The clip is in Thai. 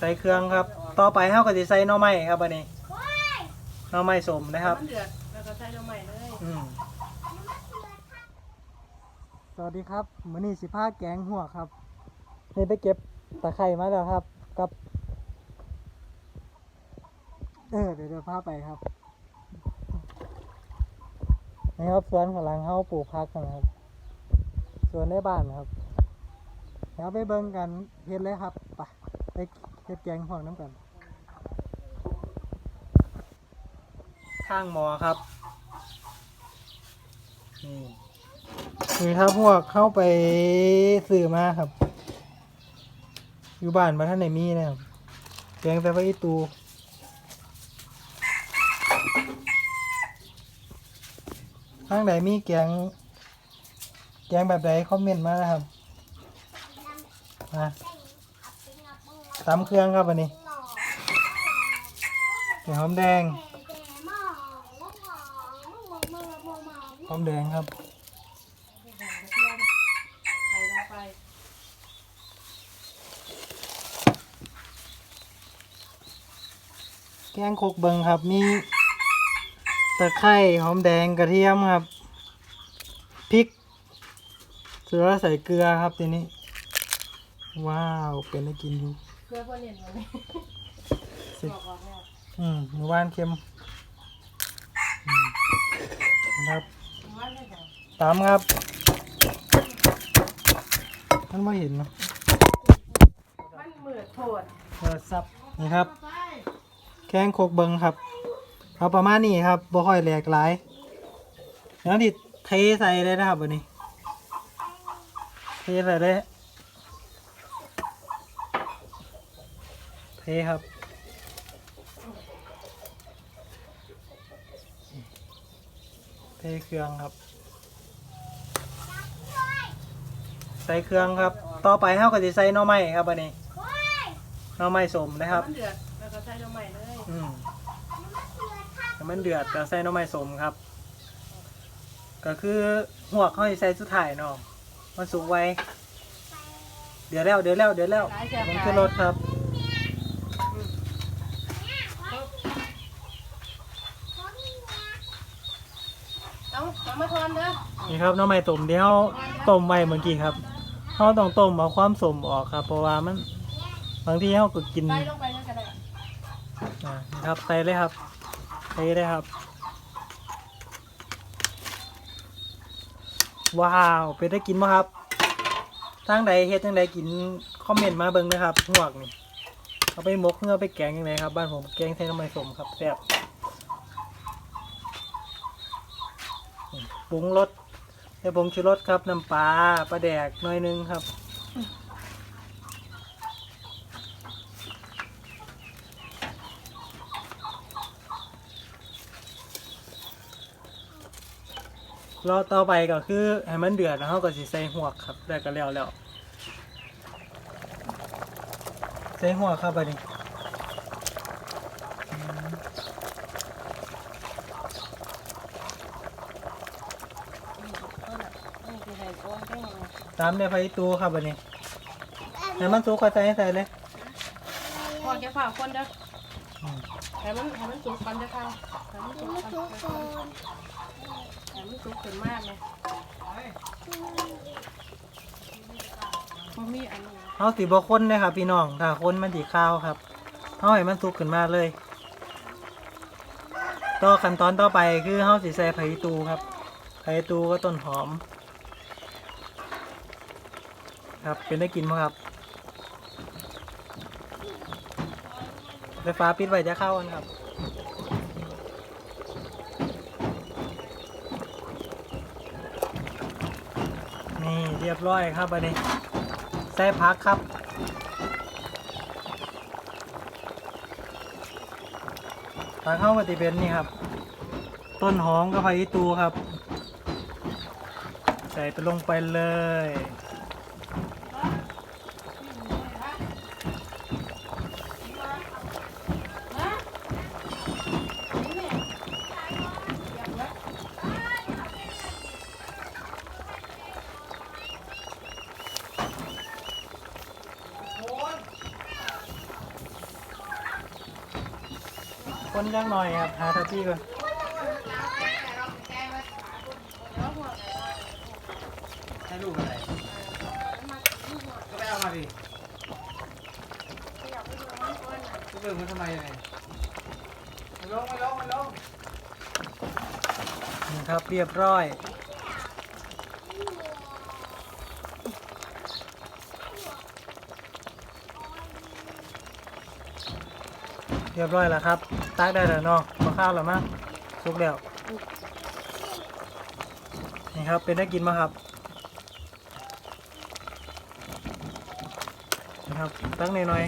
ใส่เครื่องครับ ต่อไปเฮาก็สิใส่หน่อไม้ครับอันนี้หน่อไม้สมนะครับ มันเดือดแล้วก็ใส่ลงใหม่เลย อืมสวัสดีครับมื้อนี้สิพาแกงหัวครับ นี่ไปเก็บตะไคร้มาแล้วครับ กับ เออเดี๋ยวเดี๋ยวพาไปครับ นี่ครับสวนของหลังเฮาปลูกพักกันนะครับ สวนในบ้านครับ เดี๋ยวไปเบิ่งกันเฮ็ดเลยครับ ไปไปเฮ็ดแกงหัวน้ำกัน ข้างหมอครับ นี่นี่ครับพวกเข้าไปซื้อมาครับ อยู่บ้านมาท่านไหนมีนะครับแกงแต่ว่าอีตูข้างไหนมีแกง แกงแบบใดคอมเมนต์มานะครับมา ตำเครื่องครับอันนี้แกงหอมแดงหอมแดงครับแกงโคกเบิงครับ มีตะไคร้หอมแดงกระเทียมครับพริกเสือใส่เกลือครับทีนี้ ว้าว เป็นได้กินอยู่เกลือพวกเนียนเลยสิบอกออกแล้วอืมหมู่บ้านเค็มอืมนะครับว่าได้จ้ะตามครับมันไม่เห็นเนาะมันมืดโทษเปิดซับนี่ครับแกงโคกเบิงครับ เอาประมาณนี้ครับบ่ค่อยแหลกหลายแล้วนี่เทใส่เลยนะครับวันนี้ เทใส่เลย เทครับ เทเครื่องครับ ใส่เครื่องครับ ต่อไปเฮาก็จะใส่หน่อไม้ครับวันนี้หน่อไม้สมนะครับมันเดือดแล้วก็ใส่ลงใหม่เลยอืมให้มันเดือดแล้วใส่หน้ำไม้สมครับ ก็คือหัวเขาให้ใส่สุดท้ายเนาะมันสุกไว้ เดี๋ยวแล้วเดี๋ยวแล้วเดี๋ยวแล้วผมขึ้นรถครับ เอาเอามาทอนเด้อนี่ครับหน้ำไม้ต้มที่เขาต้มไว้เมื่อกี้ครับเขาต้องต้มเอาความสมออกครับ เพราะว่ามันบางทีเขาก็กินใส่ลงไปนั่นก็ได้อ่านี่ครับใส่เลยครับใส่เลยครับ ว้าวเป็นได้กินไหมครับทางใดเฮ็ดจังใดกินคอมเมนต์มาเบิ่งนะครับหวกนี่เอาไปหมกเนื้อไปแกงยังไงครับ บ้านผมแกงใส่น้ำมันสมครับแซ่บ ปรุงรสให้ผมชูรสครับน้ำปลาปลาแดกหน่อยหนึงครับรอต่อไปก็คือให้มันเดือดแล้วเราก็สิใส่หัวครับได้ก็แล้วแล้วใส่หัวครับไปนี่นี่คือใส่ก้อนแค่ไหน ตามในไฟตูครับอันนี้ให้มันสุกก็ใส่ให้ใส่เลยพอจะฝ่าคนเด้ออืมให้มันให้มันสุกก่อนเด้อค่ะให้มันสุกก่อนให้มันสุกขึ้นมากเลยมันมีอันนี้เอาสีบคนเลยครับพี่น้องถ้าคนมันสีข้าวครับเอาให้มันสุกขึ้นมาเลยต่อขั้นตอนต่อไปคือเฮาสิใส่ไผ่ตูครับไผ่ตูก็ต้นหอม ครับ เป็นได้กินไหมครับไฟฟ้าปิดไว้จะเข้ากันครับนี่เรียบร้อยครับอันนี้ใส่พักครับผักเข้าปฏิเป็นนี่ครับ ต้นหอมกับไผ่ตูครับ ใส่ไปลงไปเลย คนจังหน่อยครับหาทัพพี่ก่อนให้ลูกอะไรก็ไปเอามาดิจะเบิ่งมันทำไมยังไงมันลงมันลงมันลงนี่ครับเรียบร้อย เรียบร้อยแล้วครับตักได้แล้วเนาะพอข้าวแล้วมั้งสุกแล้วนี่ครับเป็นได้กินมาครับนี่ครับตั้งหน่อย